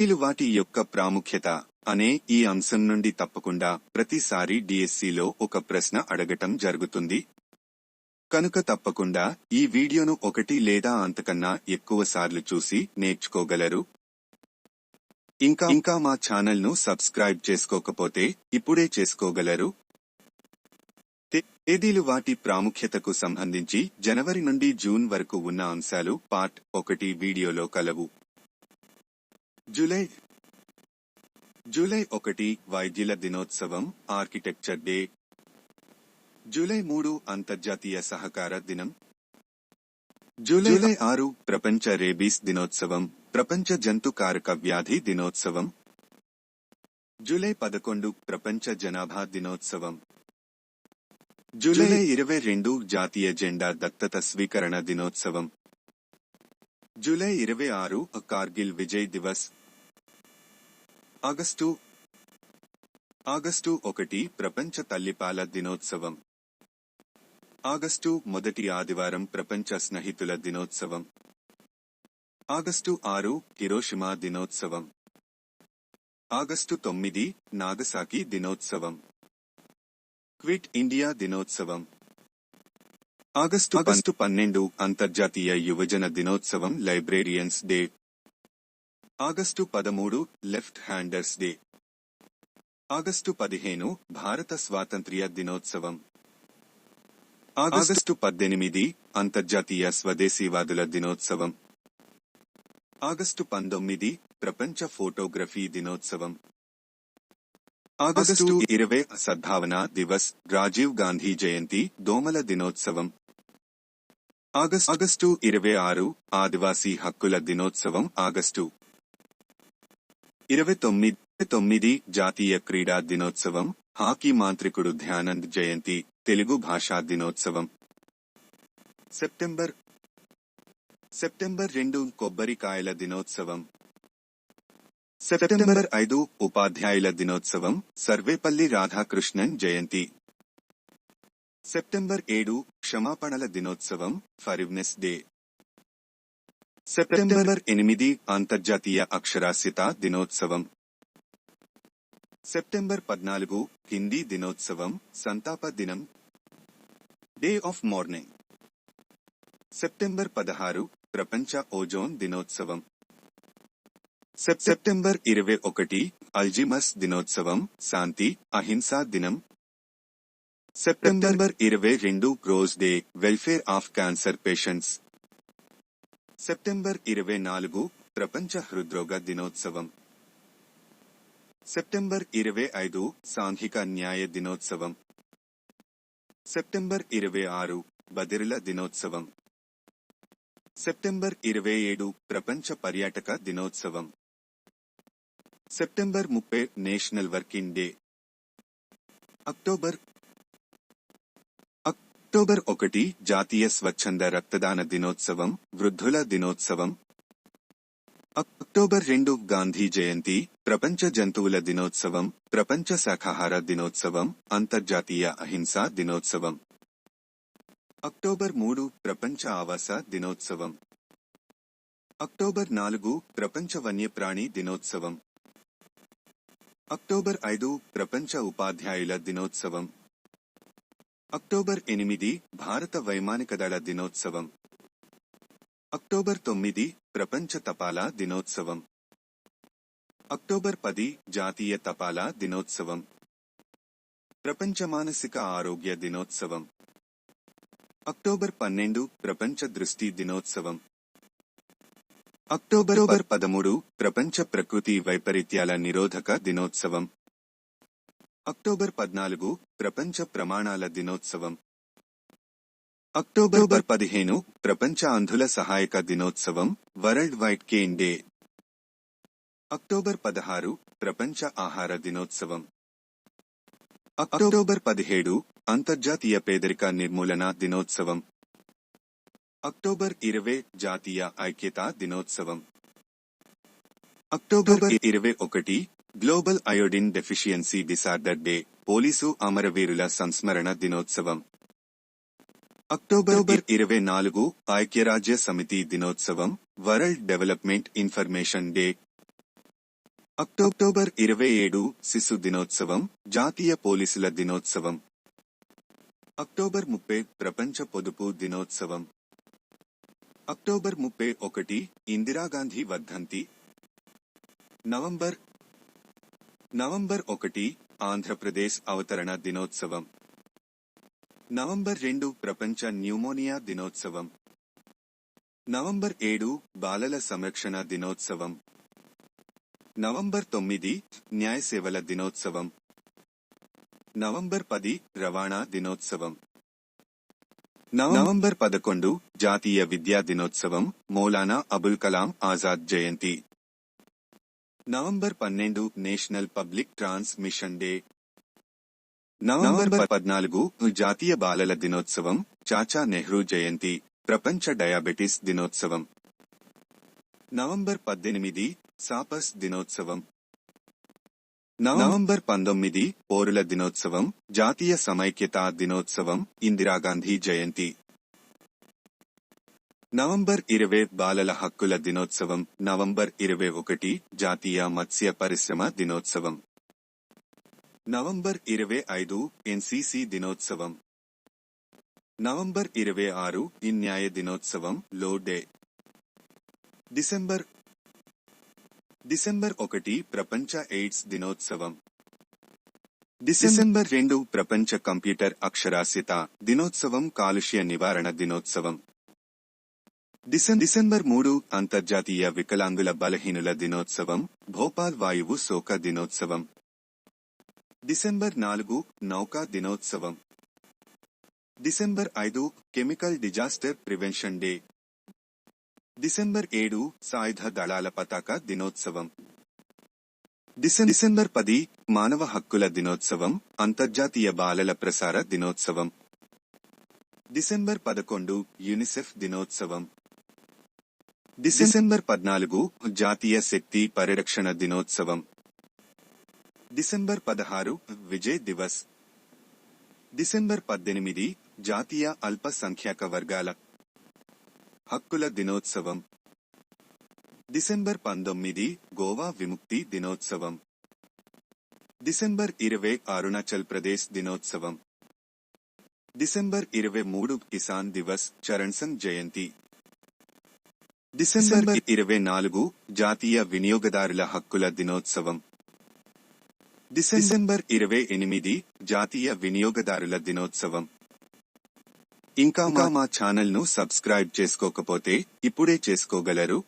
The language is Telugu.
వీలు వాటి యొక్క ప్రాముఖ్యత అనే ఈ అంశం నుండి తప్పకుండా ప్రతిసారి డిఎస్సిలో ఒక ప్రశ్న అడగటం జరుగుతుంది. కనుక తప్పకుండా ఈ వీడియోను ఒకటి లేదా అంతకన్నా ఎక్కువ సార్లు చూసి నేర్చుకోగలరు. ఇంకా ఇంకా మా ఛానల్ను సబ్స్క్రైబ్ చేసుకోకపోతే ఇప్పుడే చేసుకోగలరు. తేదీలు వాటి ప్రాముఖ్యతకు సంబంధించి జనవరి నుండి జూన్ వరకు ఉన్న అంశాలు పార్ట్ ఒకటి వీడియోలో కలవు. జూలై జూలై ఒకటి వైద్యుల దినోత్సవం ఆర్కిటెక్చర్ డే. జూలై మూడు అంతర్జాతీయ సహకార దినం. జూలై ఆరు ప్రపంచ రేబీస్ దినోత్సవం ప్రపంచ జంతుకారక వ్యాధి దినోత్సవం. జూలై పదకొండు ప్రపంచ జనాభా దినోత్సవం. జూలై ఇరవై రెండు జాతీయ జెండా దత్తత స్వీకరణ దినోత్సవం. జూలై ఇరవై ఆరు కార్గిల్ విజయ్ దివస్ ఆగస్టు ఆగస్టు ఒకటి ప్రపంచ తల్లిపాల దినోత్సవం. ఆగస్టు మొదటి ఆదివారం ప్రపంచ స్నేహితుల దినోత్సవం. ఆగస్టు ఆరు హిరోషిమా దినోత్సవం. ఆగస్టు తొమ్మిది నాగసాకి దినోత్సవం. క్విట్ ఇండియా దినోత్సవం. ఆగస్టు ఆగస్టు పన్నెండు అంతర్జాతీయ యువజన దినోత్సవం లైబ్రేరియన్స్ డే. ఆగస్టు పదమూడు లెఫ్ట్ హ్యాండర్స్ డే. ఆగస్టు పదిహేను భారత స్వాతంత్ర్య దినోత్సవం. ఆగస్టు పద్దెనిమిది అంతర్జాతీయ స్వదేశీవాదుల దినోత్సవం. ఆగస్టు పంతొమ్మిది ప్రపంచ ఫోటోగ్రఫీ దినోత్సవం. ఆగస్టు ఇరవై సద్భావన దివస్ రాజీవ్ గాంధీ జయంతి దోమల దినోత్సవం. ఆగస్టు ఆగస్టు ఇరవై ఆరు ఆదివాసీ హక్కుల దినోత్సవం ఆగస్టు. ఇరవై తొమ్మిది తొమ్మిది జాతీయ క్రీడా దినోత్సవం హాకీ మాంత్రికుడు ధ్యానంద్ జయంతి తెలుగు భాషా దినోత్సవం. సెప్టెంబర్ సెప్టెంబర్ రెండు కొబ్బరికాయల దినోత్సవం. సెప్టెంబర్ ఐదు ఉపాధ్యాయుల దినోత్సవం సర్వేపల్లి రాధాకృష్ణన్ జయంతి. సెప్టెంబర్ ఏడు క్షమాపణల దినోత్సవం ఫరివ్నెస్ డే. సెప్టెంబర్ ఎనిమిది అంతర్జాతీయ అక్షరాస్యత దినోత్సవం. సెప్టెంబర్ పద్నాలుగు హిందీ దినోత్సవం సంతాప దినం. డే ఆఫ్ మార్నింగ్ సెప్టెంబర్ పదహారు ప్రపంచ ఓజోన్ దినోత్సవం. సెప్- సెప్టెంబర్ ఇరవై ఒకటి అల్జిమస్ దినోత్సవం శాంతి అహింసా దినం. సెప్టెంబర్ ఇరవై రెండు rose day welfare of cancer patients. September ఇరవై నాలుగు ప్రపంచ హృద్రోగ దినోత్సవం. సెప్టెంబర్ ఇరవై ఐదు సాంఘిక న్యాయ దినోత్సవం. సెప్టెంబర్ ఇరవై ఆరు బదిరిల దినోత్సవం. సెప్టెంబర్ ఇరవై ఏడు ప్రపంచ పర్యాటక దినోత్సవం. సెప్టెంబర్ ముప్పై national working day. October October ఒకటి జాతీయ స్వచ్ఛంద రక్తదాన దినోత్సవం వృద్ధుల దినోత్సవం. అక్టోబర్ రెండు గాంధీ జయంతి ప్రపంచ జంతువుల దినోత్సవం ప్రపంచ శాఖాహార దినోత్సవం అంతర్జాతీయ అహింసా దినోత్సవం. అక్టోబర్ మూడు ప్రపంచ ఆవాస దినోత్సవం. అక్టోబర్ నాలుగు ప్రపంచ వన్యప్రాణి దినోత్సవం. అక్టోబర్ ఐదు ప్రపంచ ఉపాధ్యాయుల దినోత్సవం. అక్టోబర్ ఎనిమిది భారత వైమానిక దళ దినోత్సవం. అక్టోబర్ తొమ్మిది ప్రపంచ తపాలా దినోత్సవం. అక్టోబర్ పది జాతీయ తపాలా దినోత్సవం. ప్రపంచ మానసిక ఆరోగ్య దినోత్సవం. అక్టోబర్ పన్నెండు ప్రపంచ దృష్టి దినోత్సవం. అక్టోబర్ పదమూడు ప్రపంచ ప్రకృతి వైపరీత్యాల నిరోధక దినోత్సవం. అక్టోబర్ పద్నాలుగు ప్రపంచ ప్రమాణాల దినోత్సవం. అక్టోబర్ పదిహేను ప్రపంచ అంధుల సహాయక దినోత్సవం world wide cane day. October పదహారు ప్రపంచ ఆహార దినోత్సవం. అక్టోబర్ పదిహేడు అంతర్జాతీయ పేదరిక నిర్మూలన దినోత్సవం. అక్టోబర్ ఇరవై జాతీయ ఐక్యతా దినోత్సవం. అక్టోబర్ ఇరవై ఒకటి global iodine deficiency disorder day police అమరవీరుల సంస్మరణ దినోత్సవం. అక్టోబర్ ఇరవై నాలుగు ఐక్యరాజ్య సమితి దినోత్సవం world development information day. October ఇరవై ఏడు శిశు దినోత్సవం జాతీయ పోలీసుల దినోత్సవం. అక్టోబర్ ముప్పై ప్రపంచ పొదుపు దినోత్సవం. అక్టోబర్ ముప్పై ఒకటి ఇందిరాగాంధీ వర్ధంతి. నవంబర్ నవంబర్ ఒకటి ఆంధ్రప్రదేశ్ అవతరణ దినోత్సవం. నవంబర్ రెండు ప్రపంచ న్యూమోనియా దినోత్సవం. నవంబర్ ఏడు బాలల సంరక్షణ దినోత్సవం. నవంబర్ తొమ్మిది న్యాయ సేవల దినోత్సవం. నవంబర్ పది రవాణా దినోత్సవం. నవంబర్ పదకొండు జాతీయ విద్యా దినోత్సవం మౌలానా అబుల్ కలాం ఆజాద్ జయంతి. నవంబర్ పన్నెండు national public transmission day. November పద్నాలుగు జాతీయ బాలల దినోత్సవం చాచా నెహ్రూ జయంతి ప్రపంచ డయాబెటిస్ దినోత్సవం. నవంబర్ పద్దెనిమిది సాపస్ దినోత్సవం. నవంబర్ పంతొమ్మిది పౌరుల దినోత్సవం జాతీయ సమైక్యతా దినోత్సవం ఇందిరాగాంధీ జయంతి. నవంబర్ ఇరవై బాలల హక్కుల దినోత్సవం నవంబర్ ఇరవై ఒకటి జాతీయ మత్స్య పరిశ్రమ దినోత్సవం. నవంబర్ ఇరవై ఐదు ఎన్సీసీ దినోత్సవం. నవంబర్ ఇరవై ఆరు ఈ న్యాయ దినోత్సవం లో డే. డిసెంబర్ డిసెంబర్ ఒకటి ప్రపంచ ఎయిడ్స్ దినోత్సవం. డిసెంబర్ రెండు ప్రపంచ కంప్యూటర్ అక్షరాస్యత దినోత్సవం కాలుష్య నివారణ దినోత్సవం. డిసెంబర్ మూడు అంతర్జాతీయ వికలాంగుల బలహీనుల దినోత్సవం భోపాల్ వాయువు శోక దినోత్సవం. డిసెంబర్ నాలుగు నౌకా దినోత్సవం. డిసెంబర్ ఐదు chemical disaster prevention day. December ఏడు సాయుధ దళాల పతాక దినోత్సవం. డిసెంబర్ పది మానవ హక్కుల దినోత్సవం అంతర్జాతీయ బాలల ప్రసార దినోత్సవం. డిసెంబర్ పదకొండు యునిసెఫ్ దినోత్సవం. డిసెంబర్ పద్నాలుగు జాతీయ శక్తి పరిరక్షణ దినోత్సవం. డిసెంబర్ పదహారు విజయ్ దివస్. డిసెంబర్ పద్దెనిమిది జాతీయ అల్పసంఖ్యాక వర్గాల హక్కుల దినోత్సవం. డిసెంబర్ పంతొమ్మిది గోవా విముక్తి దినోత్సవం. డిసెంబర్ ఇరవై అరుణాచల్ ప్రదేశ్ దినోత్సవం. డిసెంబర్ ఇరవై మూడు కిసాన్ దివస్ చరణ్ సింగ్ జయంతి. డిసెంబర్ ఇరవై నాలుగు జాతీయ వినియోగదారుల హక్కుల దినోత్సవం. డిసెంబర్ ఇరవై ఎనిమిది జాతీయ వినియోగదారుల దినోత్సవం. ఇంకా మా ఛానల్ను సబ్స్క్రైబ్ చేసుకోకపోతే ఇప్పుడే చేసుకోగలరు.